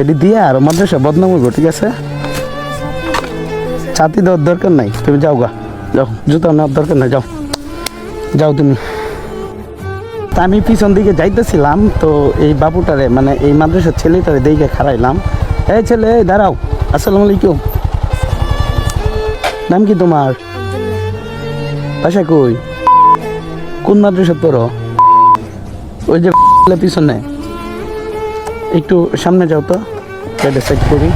এটি দিয়ে আর মাদ্রাসা বদনাম হইব ঠিক আছে? ছাতি দেওয়ার দরকার নাই, তুমি যাও গা। যাও, জুতা নেওয়ার দরকার নাই, যাও। যাও তুমি। তা আমি পিছন দিকে যাইতেছিলাম, তো এই বাবুটারে মানে এই মাদ্রাসার ছেলেটারে দেখে খারাইলাম এই ছেলে দাঁড়াও, আসসালামু আলাইকুম। নাম কি তোমার? বাসা কই? কোন মাদ্রাসা পড়ো? ওই যে পিছনে। একটু সামনে যাও তো এটা সেট করি।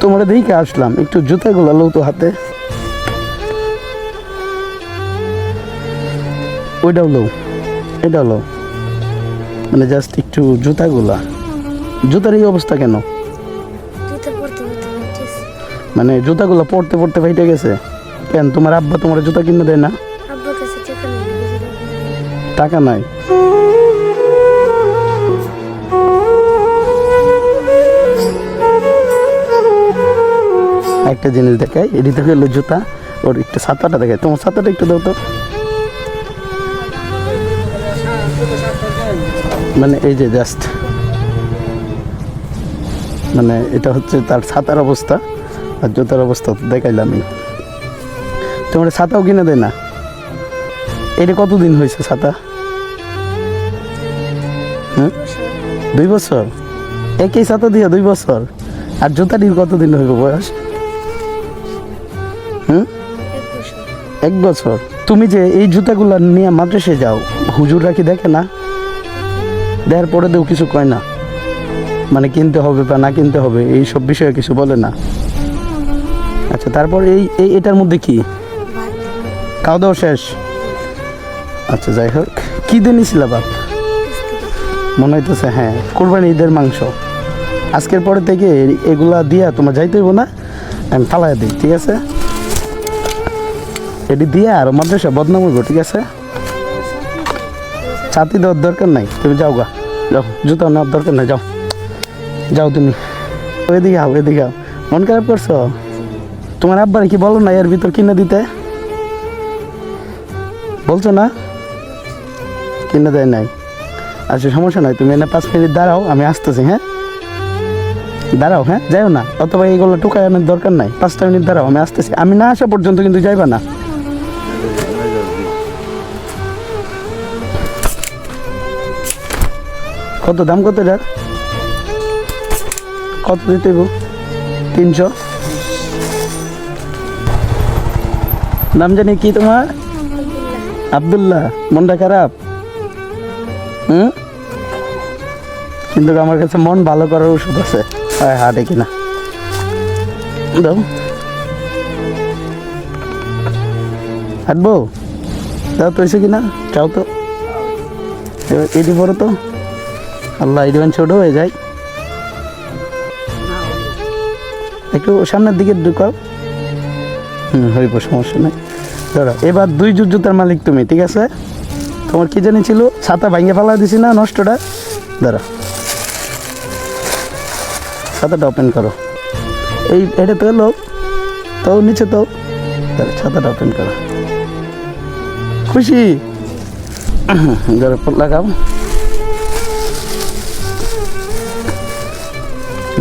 তোমরা দেখে আসলাম একটু জুতাগুলো লো তো হাতে। ওইটাও লো এটাও লো। মানে জাস্ট একটু জুতাগুলা। জুতার এই অবস্থা কেন? মানে জুতাগুলো পড়তে পড়তে ফাইটে গেছে? কেন তোমার আব্বা তোমার জুতা কিনে দেয় না? টাকা নেই? একটা জিনিস দেখাই, এটি থেকে হলো জুতা, ওর একটু ছাতাটা দেখায় তোমার ছাতাটা একটু দাও তো। মানে এই যে জাস্ট মানে এটা হচ্ছে তার ছাতার অবস্থা, আর জুতার অবস্থা তো দেখাইলামই তোমার ছাতাও কিনে দেয় না? এটা কতদিন হয়েছে ছাতা? হুম দুই বছর? একই ছাতা দিয়ে দুই বছর? আর জুতা জুতাটির কতদিন হইব বয়স? হুম এক বছর। তুমি যে এই জুতাগুলো নিয়ে মাদ্রাসে যাও, হুজুররা কি দেখে না? দেওয়ার পরে দেও কিছু কয় না। মানে কিনতে হবে বা না কিনতে হবে এই সব বিষয়ে কিছু বলে না। আচ্ছা তারপর এই এই, এটার মধ্যে কি? খাওয়া দাওয়া শেষ? আচ্ছা যাই হোক। কী দিয়ে নিছিল বাপ? মনে হইতেছে হ্যাঁ কোরবানি ঈদের মাংস। আজকের পরে থেকে এগুলা দিয়া তোমার যাইতে হইব না, আমি ফালাই দিই, ঠিক আছে? এটি দিয়ে আর মাদ্রাসা বদনাম হইব, ঠিক আছে? ছাতি দেওয়ার দরকার নাই, তুমি যাও গা। যাও, জুতা নেওয়ার দরকার নাই, যাও। যাও তুমি। এদিকে আও এদিকে আও। মন খারাপ করছ? তোমার আব্বার কি বলো না এর ভিতর কিনে দিতে? বলছো না? কিনে দেয় নাই। আচ্ছা সমস্যা নাই, তুমি এনে পাঁচ মিনিট দাঁড়াও, আমি আসতেছি হ্যাঁ? দাঁড়াও হ্যাঁ? যাইও না, অথবা এইগুলো টুকায় আনার দরকার নাই। পাঁচটা মিনিট দাঁড়াও, আমি আসতেছি। আমি না আসা পর্যন্ত কিন্তু যাইবা না। কত দাম কত এটার কত দিতে? তিনশো? নাম জানি কি তোমার? আবদুল্লাহ। মনটা খারাপ? হুম? কিন্তু আমার কাছে মন ভালো করার ওষুধ আছে। হয় হাটে কিনা দাও। হাঁটবো? দাও তো এসে কিনা? চাও তো। এটি বড় তো। আল্লাহ এডিওয়ান ছোট হয়ে যায়। একটু সামনের দিকে ঢুকাও। হুম, হইব, সমস্যা নেই। ধরো এবার দুই জুট জুতার মালিক তুমি, ঠিক আছে? তোমার কি জানি ছিল? ছাতা ভাঙে ফেলা দিছি না নষ্টটা? ধরো ছাতাটা ওপেন করো। এই, এটা তো এলো। তো নিচে তো। ধরো ছাতাটা ওপেন করো। খুশি? ধরো লাগাও।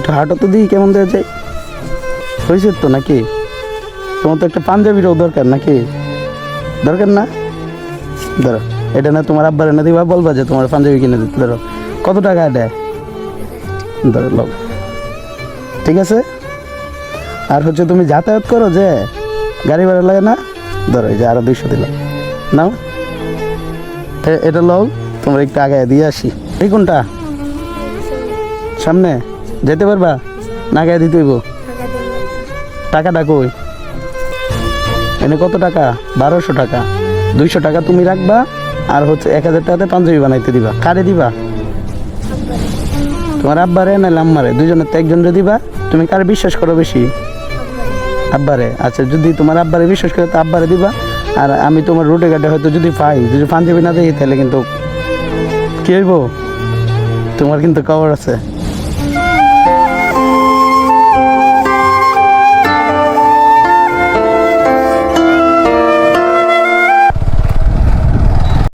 একটু হাঁটো তো দিই কেমন দেওয়া যায়। হয়েছে তো নাকি? তোমার তো একটা পাঞ্জাবিরও দরকার নাকি? দরকার না? ধরো, এটা না তোমার আব্বার এনে দিবা, বলবা যে তোমার পাঞ্জাবি কিনে দিতে। ধরো, কত টাকা এটা? ধরো লোক ঠিক আছে? আর হচ্ছে তুমি যাতায়াত করো যে, গাড়ি ভাড়া লাগে না? ধরো, এই যে আরও দুইশো দিলাম। নাও। এটা লও, তোমরা একটু আগে দিয়ে আসি। এই কোনটা? সামনে? যেতে পারবা? না গায়ে দিতে টাকাটা কই? এনে কত টাকা? বারোশো টাকা। দুইশো টাকা তুমি রাখবা, আর হচ্ছে এক হাজার টাকাতে পাঞ্জাবি বানাইতে দিবা। কারে দিবা? তোমার আব্বারে নাহলে আম্মারে? দুজনের তো একজনরে দিবা। তুমি কারে বিশ্বাস করো বেশি? আব্বারে। আচ্ছা যদি তোমার আব্বারে বিশ্বাস করে, তো আব্বারে দিবা। আর আমি তোমার রোডে ঘাটে হয়তো যদি পাই, যদি পাঞ্জাবি না দেখি তাহলে কিন্তু কি হইব? তোমার কিন্তু কবর আছে।